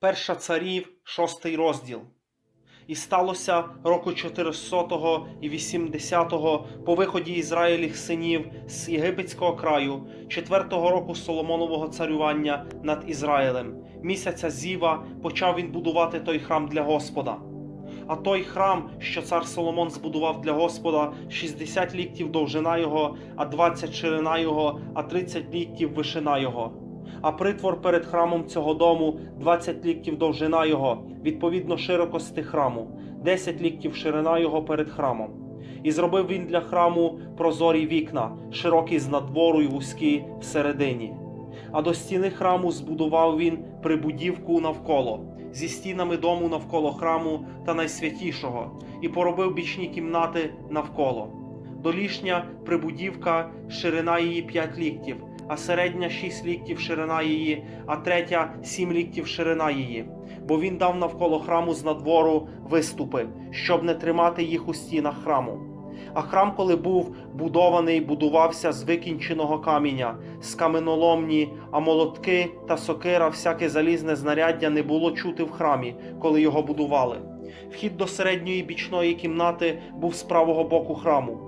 Перша царів, шостий розділ. І сталося року 400 і 80-го по виході Ізраїліх синів з єгипетського краю, четвертого року Соломонового царювання над Ізраїлем, місяця Зіва, почав він будувати той храм для Господа. А той храм, що цар Соломон збудував для Господа, 60 ліктів довжина його, а 20 ширина його, а 30 ліктів вишина його. А притвор перед храмом цього дому 20 ліктів довжина його, відповідно широкости храму, 10 ліктів ширина його перед храмом. І зробив він для храму прозорі вікна, широкі з надвору й вузькі всередині. А до стіни храму збудував він прибудівку навколо, зі стінами дому навколо храму та найсвятішого, і поробив бічні кімнати навколо. Долішня прибудівка, ширина її 5 ліктів, а середня 6 ліктів ширина її, а третя 7 ліктів ширина її. Бо він дав навколо храму з надвору виступи, щоб не тримати їх у стінах храму. А храм, коли був будований, будувався з викінченого каміння, з каменоломні, а молотки та сокира, всяке залізне знаряддя не було чути в храмі, коли його будували. Вхід до середньої бічної кімнати був з правого боку храму,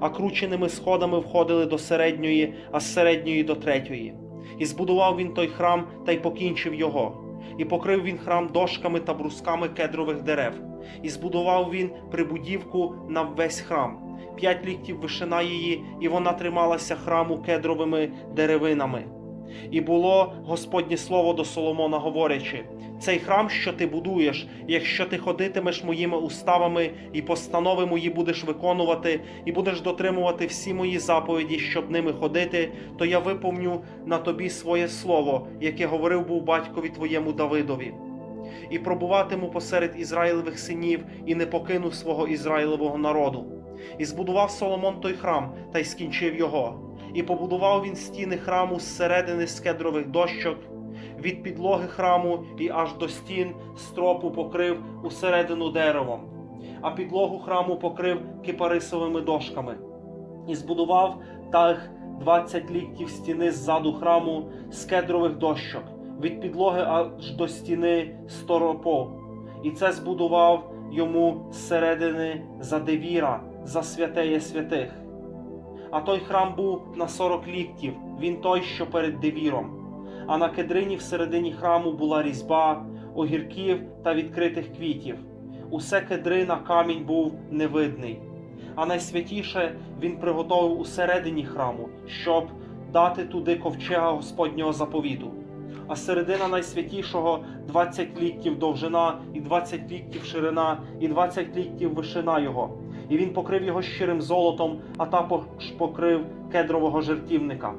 а крученими сходами входили до середньої, а з середньої до третьої. І збудував він той храм та й покінчив його. І покрив він храм дошками та брусками кедрових дерев, і збудував він прибудівку на весь храм, п'ять ліктів вишина її, і вона трималася храму кедровими деревинами. І було Господнє слово до Соломона, говорячи: цей храм, що ти будуєш, якщо ти ходитимеш моїми уставами і постанови мої будеш виконувати, і будеш дотримувати всі мої заповіді, щоб ними ходити, то я виповню на тобі своє слово, яке говорив був батькові твоєму Давидові. І пробуватиму посеред Ізраїлевих синів, і не покину свого Ізраїлевого народу. І збудував Соломон той храм, та й скінчив його. І побудував він стіни храму зсередини з кедрових дощок, від підлоги храму і аж до стін стропу покрив усередину деревом, а підлогу храму покрив кипарисовими дошками. І збудував так 20 ліктів стіни ззаду храму з кедрових дощок, від підлоги аж до стіни сторопов. І це збудував йому зсередини за девіра, за святеє святих. А той храм був на 40 ліктів, він той, що перед девіром. А на кедрині всередині храму була різьба, огірків та відкритих квітів. Усе кедрина камінь був невидний. А найсвятіше він приготовив усередині храму, щоб дати туди ковчега Господнього заповіту. А середина найсвятішого 20 ліктів довжина, і 20 ліктів ширина, і 20 ліктів вишина його. І він покрив його щирим золотом, а також покрив кедрового жертівника.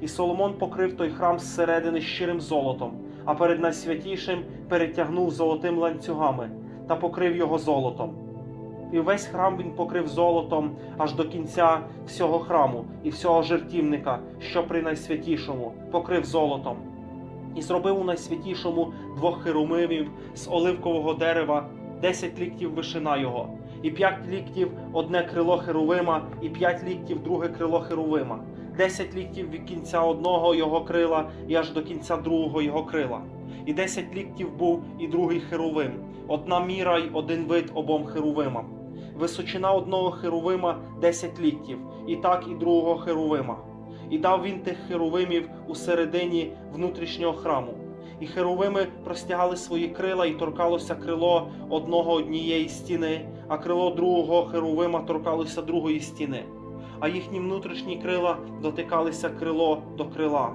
І Соломон покрив той храм зсередини щирим золотом, а перед найсвятішим перетягнув золотим ланцюгами та покрив його золотом. І весь храм він покрив золотом аж до кінця всього храму і всього жертівника, що при найсвятішому, покрив золотом. І зробив у найсвятішому двох херумимів з оливкового дерева, десять ліктів вишина його, і п'ять ліктів одне крило херувима, і п'ять ліктів друге крило херувима, десять ліктів від кінця одного його крила і аж до кінця другого його крила. І десять ліктів був і другий херувим, одна міра й один вид обом херувимам. Височина одного херувима десять ліктів, і так і другого херувима. І дав він тих херувимів у середині внутрішнього храму. І херувими простягали свої крила, і торкалося крило одного однієї стіни, а крило другого херувима торкалося другої стіни, а їхні внутрішні крила дотикалися крило до крила.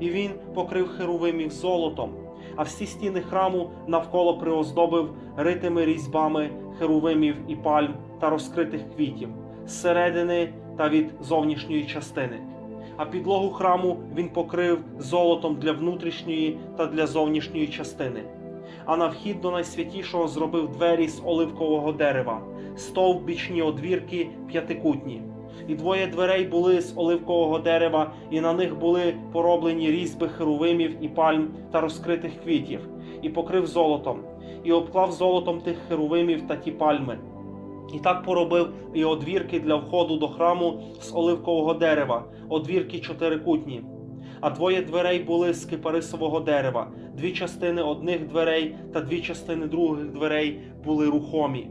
І він покрив херувимів золотом, а всі стіни храму навколо приоздобив ритими різьбами херувимів і пальм та розкритих квітів зсередини та від зовнішньої частини. А підлогу храму він покрив золотом для внутрішньої та для зовнішньої частини. А на вхід до найсвятішого зробив двері з оливкового дерева, стовп бічні одвірки п'ятикутні. І двоє дверей були з оливкового дерева, і на них були пороблені різьби херувимів і пальм та розкритих квітів, і покрив золотом, і обклав золотом тих херувимів та ті пальми. І так поробив і одвірки для входу до храму з оливкового дерева, одвірки чотирикутні. А двоє дверей були з кипарисового дерева, дві частини одних дверей та дві частини других дверей були рухомі.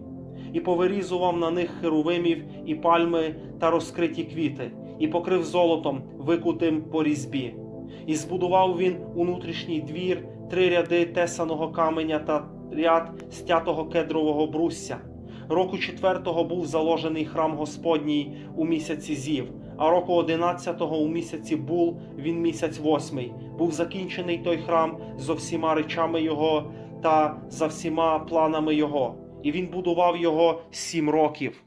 І повирізував на них херувимів і пальми та розкриті квіти, і покрив золотом, викутим по різьбі. І збудував він унутрішній двір, три ряди тесаного каменя та ряд стятого кедрового брусся. Року четвертого був заложений храм Господній у місяці Зів, а року одинадцятого у місяці Бул, він місяць восьмий. Був закінчений той храм зо всіма речами його та за всіма планами його. І він будував його сім років.